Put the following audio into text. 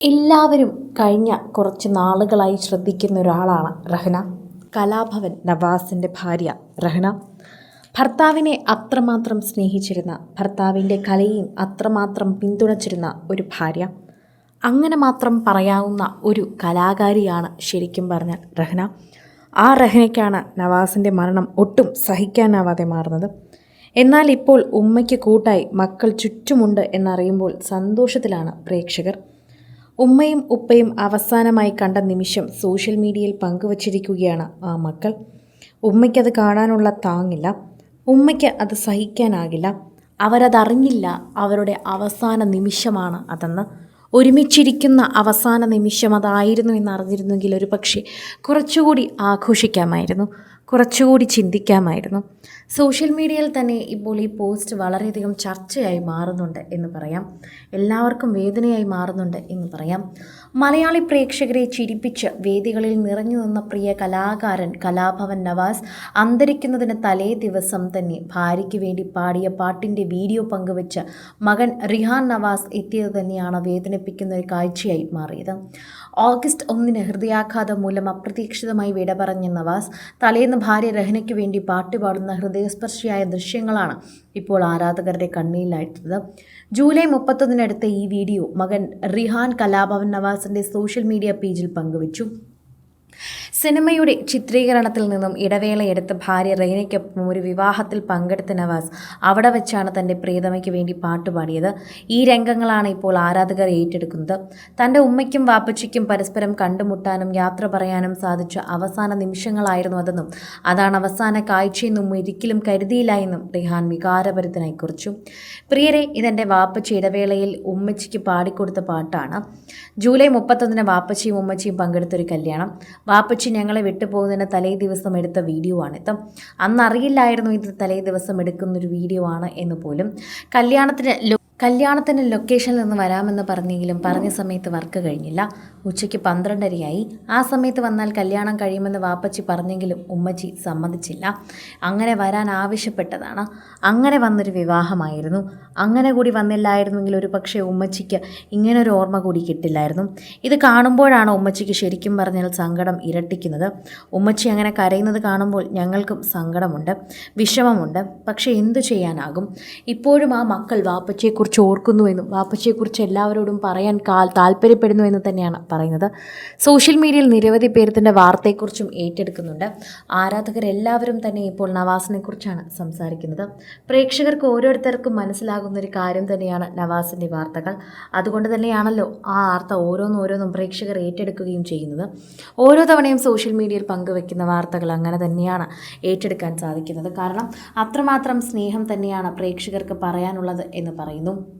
എല്ലാവരും കഴിഞ്ഞ കുറച്ച് നാളുകളായി ശ്രദ്ധിക്കുന്ന ഒരാളാണ് റഹ്ന. കലാഭവൻ നവാസിന്റെ ഭാര്യ റഹ്ന. ഭർത്താവിനെ അത്രമാത്രം സ്നേഹിച്ചിരുന്ന ഭർത്താവിന്റെ കലയും അത്രമാത്രം പിന്തുണച്ചിരുന്ന ഒരു ഭാര്യ. അങ്ങനെ മാത്രം പറയാവുന്ന ഒരു കലാകാരിയാണ് ശരിക്കും പറഞ്ഞാൽ റഹ്ന. ആ റഹ്നയ്ക്കാണ് നവാസിന്റെ മരണം ഒട്ടും സഹിക്കാനാവാതെ മാറുന്നത്. എന്നാൽ ഇപ്പോൾ ഉമ്മയ്ക്ക് കൂട്ടായി മക്കൾ ചുറ്റുമുണ്ട് എന്നറിയുമ്പോൾ സന്തോഷത്തിലാണ് പ്രേക്ഷകർ. ഉമ്മയും ഉപ്പയും അവസാനമായി കണ്ട നിമിഷം സോഷ്യൽ മീഡിയയിൽ പങ്കുവച്ചിരിക്കുകയാണ് ആ മക്കൾ. ഉമ്മയ്ക്കത് കാണാനുള്ള താങ്ങില്ല. ഉമ്മയ്ക്ക് അത് സഹിക്കാനാകില്ല. അവരതറിഞ്ഞില്ല അവരുടെ അവസാന നിമിഷമാണ് അതെന്ന്. ഒരുമിച്ചിരിക്കുന്ന അവസാന നിമിഷം അതായിരുന്നു എന്നറിഞ്ഞിരുന്നെങ്കിൽ ഒരു പക്ഷേ കുറച്ചുകൂടി ആഘോഷിക്കാമായിരുന്നു. കുറച്ചുകൂടി ചിന്തിക്കാമായിരുന്നു. സോഷ്യൽ മീഡിയയിൽ തന്നെ ഇപ്പോൾ ഈ പോസ്റ്റ് വളരെയധികം ചർച്ചയായി മാറുന്നുണ്ട് എന്ന് പറയാം. എല്ലാവർക്കും വേദനയായി മാറുന്നുണ്ട് എന്ന് പറയാം. മലയാളി പ്രേക്ഷകരെ ചിരിപ്പിച്ച് വേദികളിൽ നിറഞ്ഞു നിന്ന പ്രിയ കലാകാരൻ കലാഭവൻ നവാസ് അന്തരിക്കുന്നതിന് തലേ ദിവസം തന്നെ ഭാര്യയ്ക്ക് വേണ്ടി പാടിയ പാട്ടിന്റെ വീഡിയോ പങ്കുവെച്ച് മകൻ റിഹാൻ നവാസ് എത്തിയത് തന്നെയാണ് വേദനിപ്പിക്കുന്ന ഒരു കാഴ്ചയായി മാറിയത്. ഓഗസ്റ്റ് ഒന്നിന് ഹൃദയാഘാതം മൂലം അപ്രതീക്ഷിതമായി വിട പറഞ്ഞ നവാസ് തലേന്ന് ഭാര്യ രഹനയ്ക്ക് വേണ്ടി പാട്ടുപാടുന്ന ഹൃദയസ്പർശിയായ ദൃശ്യങ്ങളാണ് ഇപ്പോൾ ആരാധകരുടെ കണ്ണിയിലായിട്ടുള്ളത് ജൂലൈ മുപ്പത്തൊന്നിനടുത്ത ഈ വീഡിയോ മകൻ റിഹാൻ കലാഭവൻ നവാസിന്റെ സോഷ്യൽ മീഡിയ പേജിൽ പങ്കുവച്ചു. സിനിമയുടെ ചിത്രീകരണത്തിൽ നിന്നും ഇടവേളയെടുത്ത് ഭാര്യ റെയ്നയ്ക്കൊപ്പം ഒരു വിവാഹത്തിൽ പങ്കെടുത്ത നവാസ് അവിടെ വെച്ചാണ് തന്റെ പ്രിയതമയ്ക്ക് വേണ്ടി പാട്ടുപാടിയത്. ഈ രംഗങ്ങളാണ് ഇപ്പോൾ ആരാധകർ ഏറ്റെടുക്കുന്നത്. തന്റെ ഉമ്മയ്ക്കും വാപ്പച്ചയ്ക്കും പരസ്പരം കണ്ടുമുട്ടാനും യാത്ര പറയാനും സാധിച്ച അവസാന നിമിഷങ്ങളായിരുന്നു അതെന്നും അതാണ് അവസാന കാഴ്ചയെന്നും ഒരിക്കലും കരുതിയില്ല എന്നും റിഹാൻ വികാരഭരിതനായി കുറിച്ചു പ്രിയരെ ഇതെന്റെ വാപ്പച്ചി ഇടവേളയിൽ ഉമ്മച്ചിക്ക് പാടിക്കൊടുത്ത പാട്ടാണ്. ജൂലൈ മുപ്പത്തൊന്നിന് വാപ്പച്ചിയും ഉമ്മച്ചിയും പങ്കെടുത്തൊരു കല്യാണം. വാപ്പച്ചി ഞങ്ങളെ വിട്ടുപോകുന്നതിന് തലേ ദിവസം എടുത്ത വീഡിയോ ആണ്. ഇപ്പം അന്നറിയില്ലായിരുന്നു ഇത് തലേ ദിവസം എടുക്കുന്നൊരു വീഡിയോ ആണ് എന്ന് പോലും. കല്യാണത്തിന് ലൊ കല്യാണത്തിന്റെ ലൊക്കേഷനിൽ നിന്ന് വരാമെന്ന് പറഞ്ഞെങ്കിലും പറഞ്ഞ സമയത്ത് വർക്ക് കഴിഞ്ഞില്ല. ഉച്ചയ്ക്ക് പന്ത്രണ്ടരയായി. ആ സമയത്ത് വന്നാൽ കല്യാണം കഴിയുമെന്ന് വാപ്പച്ചി പറഞ്ഞെങ്കിലും ഉമ്മച്ചി സമ്മതിച്ചില്ല. അങ്ങനെ വരാൻ ആവശ്യപ്പെട്ടതാണ്. അങ്ങനെ വന്നൊരു വിവാഹമായിരുന്നു. അങ്ങനെ കൂടി വന്നില്ലായിരുന്നെങ്കിൽ ഒരു പക്ഷേ ഉമ്മച്ചിക്ക് ഇങ്ങനൊരു ഓർമ്മ കൂടി കിട്ടില്ലായിരുന്നു. ഇത് കാണുമ്പോഴാണ് ഉമ്മച്ചിക്ക് ശരിക്കും പറഞ്ഞാൽ സങ്കടം ഇരട്ടിക്കുന്നത്. ഉമ്മച്ചി അങ്ങനെ കരയുന്നത് കാണുമ്പോൾ ഞങ്ങൾക്കും സങ്കടമുണ്ട് വിഷമമുണ്ട്. പക്ഷേ എന്തു ചെയ്യാനാകും? ഇപ്പോഴും ആ മക്കൾ വാപ്പച്ചിയെക്കുറിച്ച് ഓർക്കുന്നു ഓർക്കുന്നുവെന്നും വാപ്പച്ചിയെക്കുറിച്ച് എല്ലാവരോടും പറയാൻ കാൽ താല്പര്യപ്പെടുന്നു എന്ന് തന്നെയാണ് പറയുന്നത്. സോഷ്യൽ മീഡിയയിൽ നിരവധി പേർ തന്റെ വാർത്തയെക്കുറിച്ചും ഏറ്റെടുക്കുന്നുണ്ട്. ആരാധകരെല്ലാവരും തന്നെ ഇപ്പോൾ നവാസിനെക്കുറിച്ചാണ് സംസാരിക്കുന്നത്. പ്രേക്ഷകർക്ക് ഓരോരുത്തർക്കും മനസ്സിലാകുന്ന ഒരു കാര്യം തന്നെയാണ് നവാസിന്റെ വാർത്തകൾ. അതുകൊണ്ട് തന്നെയാണല്ലോ ആ വാർത്ത ഓരോന്നോരോന്നും പ്രേക്ഷകർ ഏറ്റെടുക്കുകയും ചെയ്യുന്നത്. ഓരോ തവണയും സോഷ്യൽ മീഡിയയിൽ പങ്കുവെക്കുന്ന വാർത്തകൾ അങ്ങനെ തന്നെയാണ് ഏറ്റെടുക്കാൻ സാധിക്കുന്നത്. കാരണം അത്രമാത്രം സ്നേഹം തന്നെയാണ് പ്രേക്ഷകർക്ക് പറയാനുള്ളത് എന്ന് പറയുന്നു.